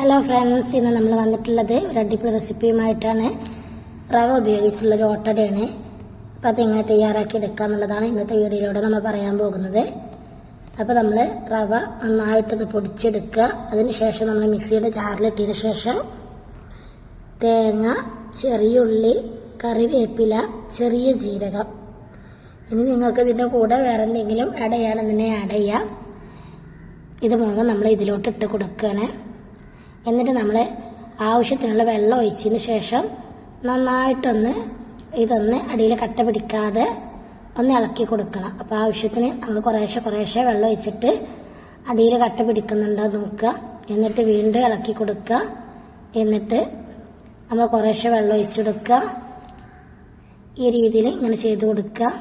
Hello friends ഇന്ന് നമ്മൾ വന്നിട്ടുള്ളത് ഒരു അടിപൊളി റെസിപ്പിയുമായിട്ടാണ് റവ ഉപയോഗിച്ചുള്ള ഒരു ഓട്ടടയാണ്. അപ്പം അതെങ്ങനെ തയ്യാറാക്കി എടുക്കുക എന്നുള്ളതാണ് ഇന്നത്തെ വീഡിയോയിലൂടെ നമ്മൾ പറയാൻ പോകുന്നത്. അപ്പോൾ നമ്മൾ റവ നന്നായിട്ടൊന്ന് പൊടിച്ചെടുക്കുക. അതിനുശേഷം നമ്മൾ മിക്സിയുടെ ജാറിലിട്ടതിന് ശേഷം തേങ്ങ ചെറിയ ഉള്ളി കറിവേപ്പില ചെറിയ ജീരകം. ഇനി നിങ്ങൾക്ക് ഇതിന്റെ കൂടെ വേറെ എന്തെങ്കിലും ആഡ് ചെയ്യുകയാണെന്നുണ്ടെങ്കിൽ ആഡ് ചെയ്യാം. ഇത് മുഴുവൻ നമ്മൾ ഇതിലോട്ട് ഇട്ട് കൊടുക്കുകയാണ്. എന്നിട്ട് നമ്മൾ ആവശ്യത്തിനുള്ള വെള്ളം ഒഴിച്ചതിന് ശേഷം നന്നായിട്ടൊന്ന് ഇതൊന്ന് അടിയിൽ കട്ട പിടിക്കാതെ ഒന്ന് ഇളക്കി കൊടുക്കണം. അപ്പോൾ ആവശ്യത്തിന് നമ്മൾ കുറേശ്ശെ കുറേശ്ശെ വെള്ളം ഒഴിച്ചിട്ട് അടിയിൽ കട്ട പിടിക്കുന്നുണ്ടോ നോക്കുക. എന്നിട്ട് വീണ്ടും ഇളക്കി കൊടുക്കുക. എന്നിട്ട് നമ്മൾ കുറേശ്ശെ വെള്ളം ഒഴിച്ചു കൊടുക്കുക. ഈ രീതിയിൽ ഇങ്ങനെ ചെയ്ത് കൊടുക്കുക.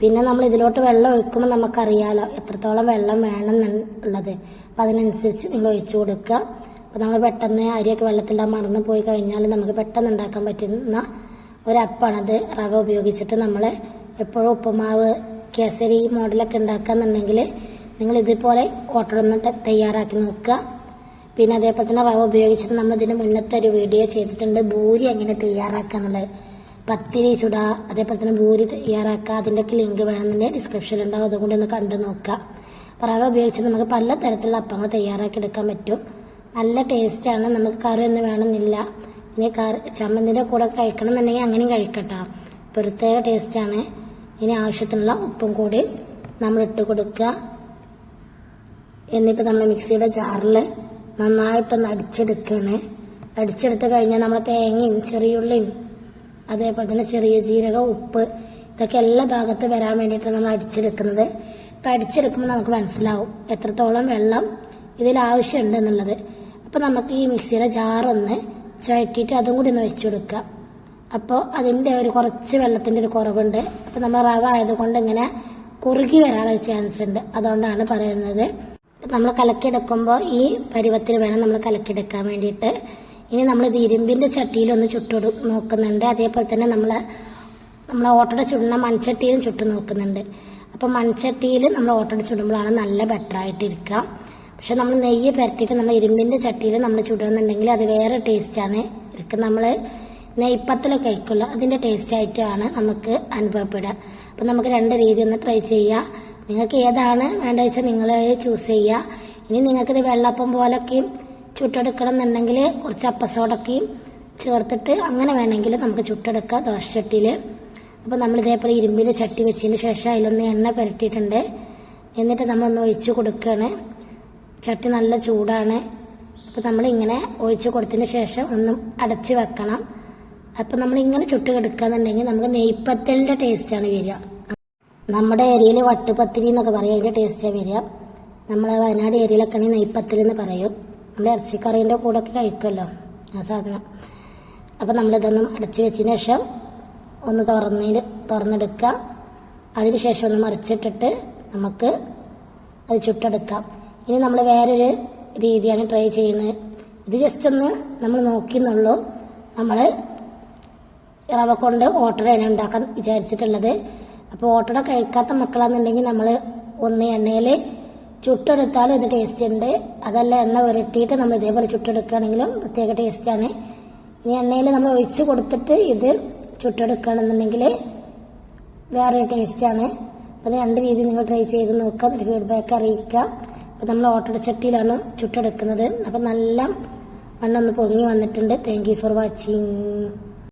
പിന്നെ നമ്മൾ ഇതിലോട്ട് വെള്ളം ഒഴിക്കുമ്പോൾ നമുക്കറിയാലോ എത്രത്തോളം വെള്ളം വേണം എന്നുള്ളത്. അപ്പം അതിനനുസരിച്ച് നിങ്ങൾ ഒഴിച്ചു കൊടുക്കുക. അപ്പോൾ നമ്മൾ പെട്ടെന്ന് അരിയൊക്കെ വെള്ളത്തിലിടാൻ മറന്നു പോയി കഴിഞ്ഞാൽ നമുക്ക് പെട്ടെന്ന് ഉണ്ടാക്കാൻ പറ്റുന്ന ഒരപ്പാണത് റവ ഉപയോഗിച്ചിട്ട് നമ്മൾ എപ്പോഴും ഉപ്പുമാവ് കേസരി മോഡലൊക്കെ ഉണ്ടാക്കുകയെന്നുണ്ടെങ്കിൽ നിങ്ങൾ ഇതുപോലെ ഓട്ടറൊന്ന് തയ്യാറാക്കി നോക്കുക. പിന്നെ അതേപോലെ തന്നെ റവ ഉപയോഗിച്ചിട്ട് നമ്മൾ ഇതിന് മുന്നത്തെ ഒരു വീഡിയോ ചെയ്തിട്ടുണ്ട്. ഭൂരി എങ്ങനെ തയ്യാറാക്കുക എന്നുള്ളത്. പത്തിരി ചുട അതേപോലെ തന്നെ ഭൂരി തയ്യാറാക്കുക. അതിന്റെയൊക്കെ ലിങ്ക് വേണമെന്നുണ്ടെങ്കിൽ ഡിസ്ക്രിപ്ഷനിൽ ഉണ്ടാവും അതുകൊണ്ട് ഒന്ന് കണ്ടു നോക്കുക. റവ ഉപയോഗിച്ച് നമുക്ക് പല തരത്തിലുള്ള അപ്പങ്ങൾ തയ്യാറാക്കി എടുക്കാൻ പറ്റും. നല്ല ടേസ്റ്റാണ് നമുക്ക് കറി ഒന്നും വേണമെന്നില്ല. ഇനി കറി ചമ്മന്തിന്റെ കൂടെ കഴിക്കണം എന്നുണ്ടെങ്കിൽ അങ്ങനെയും കഴിക്കട്ടോ. പ്രത്യേക ടേസ്റ്റാണ് ഇനി ആവശ്യത്തിനുള്ള ഉപ്പും കൂടി നമ്മൾ ഇട്ട് കൊടുക്കുക. എന്നിട്ട് നമ്മൾ മിക്സിയുടെ ജാറിൽ നന്നായിട്ടൊന്ന് അടിച്ചെടുക്കുകയാണ്. അടിച്ചെടുത്ത് കഴിഞ്ഞാൽ നമ്മൾ തേങ്ങയും ചെറിയുള്ളിയും അതേപോലെ തന്നെ ചെറിയ ജീരകം ഉപ്പ് ഇതൊക്കെ എല്ലാ ഭാഗത്ത് വരാൻ വേണ്ടിയിട്ട് നമ്മൾ അടിച്ചെടുക്കുന്നത്. അപ്പം അടിച്ചെടുക്കുമ്പോൾ നമുക്ക് മനസ്സിലാവും എത്രത്തോളം വെള്ളം ഇതിൽ ആവശ്യമുണ്ട് എന്നുള്ളത്. അപ്പോൾ നമുക്ക് ഈ മിക്സിയുടെ ജാറൊന്ന് ചുഴറ്റിയിട്ട് അതും കൂടി ഒന്ന് വെച്ച് കൊടുക്കുക അപ്പോൾ അതിന്റെ ഒരു കുറച്ച് വെള്ളത്തിന്റെ ഒരു കുറവുണ്ട്. അപ്പോൾ നമ്മൾ റവ ആയതുകൊണ്ട് ഇങ്ങനെ കുറുകി വരാനുള്ള ചാൻസ് ഉണ്ട്. അതുകൊണ്ടാണ് പറയുന്നത്. നമ്മൾ കലക്കിയെടുക്കുമ്പോൾ ഈ പരുവത്തിൽ വേണം നമ്മൾ കലക്കിയെടുക്കാൻ വേണ്ടിയിട്ട്. ഇനി നമ്മൾ ഇത് ഇരുമ്പിന്റെ ചട്ടിയിലൊന്ന് ചുട്ടു നോക്കുന്നുണ്ട്. അതേപോലെ തന്നെ നമ്മൾ നമ്മൾ ഓട്ടട ചുടുന്ന മൺചട്ടിയിലും ചുട്ടു നോക്കുന്നുണ്ട്. അപ്പോൾ മൺചട്ടിയിൽ നമ്മൾ ഓട്ടട ചുടുമ്പോഴാണ് നല്ല ബെറ്റർ ആയിട്ടിരിക്കുക പക്ഷെ നമ്മൾ നെയ്യ് പുരട്ടിയിട്ട് നമ്മൾ ഇരുമ്പിന്റെ ചട്ടിയിൽ നമ്മൾ ചുടുന്നുണ്ടെങ്കിൽ അത് വേറെ ടേസ്റ്റാണ് ഇതൊക്കെ നമ്മൾ നെയ്പ്പത്തിലൊക്കെ കഴിക്കുള്ളൂ അതിന്റെ ടേസ്റ്റ് ആയിട്ടാണ് നമുക്ക് അനുഭവപ്പെടുക. അപ്പം നമുക്ക് രണ്ട് രീതി ഒന്ന് ട്രൈ ചെയ്യാം. നിങ്ങൾക്ക് ഏതാണ് വേണ്ടത് വെച്ചാൽ നിങ്ങൾ ചൂസ് ചെയ്യുക ഇനി നിങ്ങൾക്കിത് വെള്ളപ്പം പോലൊക്കെയും ചുട്ടെടുക്കണം എന്നുണ്ടെങ്കിൽ കുറച്ച് അപ്പസോടൊക്കെയും ചേർത്തിട്ട് അങ്ങനെ വേണമെങ്കിൽ നമുക്ക് ചുട്ടെടുക്കാം ദോശച്ചട്ടിയിൽ അപ്പോൾ നമ്മൾ ഇതേപോലെ ഇരുമ്പിൽ ചട്ടി വെച്ചതിന് ശേഷം അതിലൊന്ന് എണ്ണ പുരട്ടിയിട്ടുണ്ട്. എന്നിട്ട് നമ്മളൊന്ന് ഒഴിച്ചു കൊടുക്കുകയാണ്. ചട്ടി നല്ല ചൂടാണ്. അപ്പോൾ നമ്മളിങ്ങനെ ഒഴിച്ച് കൊടുത്തതിന് ശേഷം ഒന്ന് അടച്ച് വെക്കണം. അപ്പോൾ നമ്മളിങ്ങനെ ചുട്ട് കിടക്കുകയെന്നുണ്ടെങ്കിൽ നമുക്ക് നെയ്പ്പത്തലിന്റെ ടേസ്റ്റാണ് വരിക. നമ്മുടെ ഏരിയയിൽ വട്ടുപത്തിരി എന്നൊക്കെ പറയും അതിന്റെ ടേസ്റ്റാണ് വരിക. നമ്മളെ വയനാട് ഏരിയയിലൊക്കെ ആണെങ്കിൽ നെയ്പ്പത്തിൽ എന്ന് പറയും. നമ്മൾ ഇറച്ചിക്കറീന്റെ കൂടെ ഒക്കെ കഴിക്കുമല്ലോ ആ സാധനം. അപ്പോൾ നമ്മളിതൊന്നും അടച്ച് വെച്ചതിന് ശേഷം ഒന്ന് തുറന്നതിൽ തുറന്നെടുക്കുക അതിന് ശേഷം ഒന്ന് മറിച്ചിട്ടിട്ട് നമുക്ക് അത് ചുട്ടെടുക്കാം. ഇനി നമ്മൾ വേറൊരു രീതിയാണ് ട്രൈ ചെയ്യുന്നത്. ഇത് ജസ്റ്റ് ഒന്ന് നമ്മൾ നോക്കിയെന്നുള്ളൂ നമ്മൾ റവ കൊണ്ട് ഓട്ടടയാണ് ഉണ്ടാക്കാൻ വിചാരിച്ചിട്ടുള്ളത്. അപ്പോൾ ഓട്ടട കഴിക്കാത്ത മക്കളാണെന്നുണ്ടെങ്കിൽ നമ്മൾ ഒന്ന് എണ്ണയിൽ ചുട്ടെടുത്താലും ഇത് ടേസ്റ്റ് ഉണ്ട്. അതല്ല എണ്ണ ഉരട്ടിയിട്ട് നമ്മൾ ഇതേപോലെ ചുട്ടെടുക്കുകയാണെങ്കിലും പ്രത്യേക ടേസ്റ്റാണ് ഇനി എണ്ണയിൽ നമ്മൾ ഒഴിച്ചു കൊടുത്തിട്ട് ഇത് ചുട്ടെടുക്കുകയാണെന്നുണ്ടെങ്കിൽ വേറൊരു ടേസ്റ്റാണ് അപ്പോൾ രണ്ട് രീതി നിങ്ങൾ ട്രൈ ചെയ്ത് നോക്കുക. എന്നിട്ട് ഫീഡ്ബാക്ക് അറിയിക്കുക. അപ്പോൾ നമ്മൾ ഓട്ടട ചട്ടിയിലാണ് ചുട്ടെടുക്കുന്നത്. അപ്പം നല്ല മണ്ണൊന്ന് പൊങ്ങി വന്നിട്ടുണ്ട്. Thank for watching